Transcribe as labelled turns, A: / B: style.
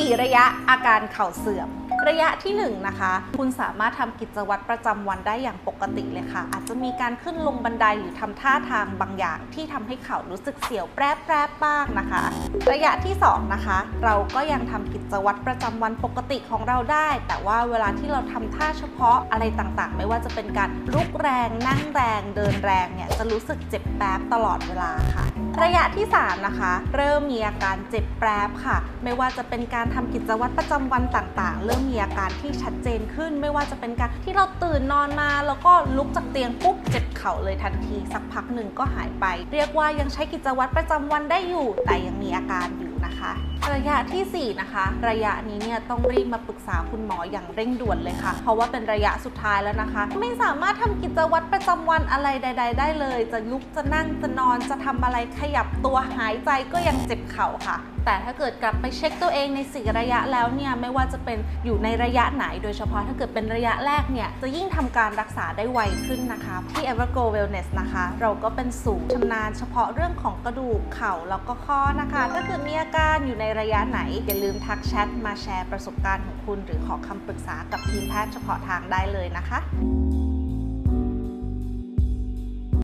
A: 4 ระยะอาการเข่าเสื่อม ระยะที่1นะคะคุณสามารถทำกิจวัตรประจำวันได้อย่างปกติเลยค่ะ อาจจะมีการขึ้นลงบันไดหรือทำท่าทางบางอย่าง ที่ทำให้เขารู้สึกเสียวแปรบๆบ้างนะคะ ระยะที่2นะคะเราก็ยังทำกิจวัตรประจำวันปกติของเราได้ แต่ว่าเวลาที่เราทำท่าเฉพาะอะไรต่างๆ ไม่ว่าจะเป็นการลุกแรงนั่งแรงเดินแรงเนี่ยจะรู้สึกเจ็บแป๊บตลอดเวลาค่ะ ระยะที่ 3 นะคะ เริ่มมีอาการเจ็บแปรบค่ะ ไม่ว่าจะเป็นการทำกิจวัตรประจำวันต่างๆ เริ่มมีอาการที่ชัดเจนขึ้น ไม่ว่าจะเป็นการที่เราตื่นนอนมา แล้วก็ลุกจากเตียงปุ๊บเจ็บเข่าเลยทันที สักพักหนึ่งก็หายไป เรียกว่ายังใช้กิจวัตรประจำวันได้อยู่ แต่ยังมีอาการอยู่นะคะ ระยะทีสี่ 4 นะคะ ระยะนี้เนี่ยต้องรีบมาปรึกษาคุณหมออย่างเร่งด่วนเลยค่ะ เพราะว่าเป็นระยะสุดท้ายแล้วนะคะ ไม่สามารถทำกิจวัตรประจำวันอะไรใด ๆ ได้เลย จะลุกจะนั่งจะนอนจะทำอะไรขยับตัวหายใจก็ยังเจ็บเข่าค่ะ แต่ถ้าเกิดกลับไปเช็คตัวเองในสี่ระยะแล้วเนี่ยไม่ว่าจะเป็นอยู่ในระยะไหน โดยเฉพาะถ้าเกิดเป็นระยะแรกเนี่ยจะยิ่งทำการรักษาได้ไวขึ้นนะคะที่ Evergo Wellness นะคะ เราก็เป็นศูนย์ชำนาญเฉพาะเรื่องของกระดูกเข่าแล้วก็ข้อนะคะ ถ้าเกิดมีอาการอยู่ในระยะไหน อย่าลืมทักแชทมาแชร์ประสบการณ์ของคุณ หรือขอคำปรึกษากับทีมแพทย์เฉพาะทางได้เลยนะคะ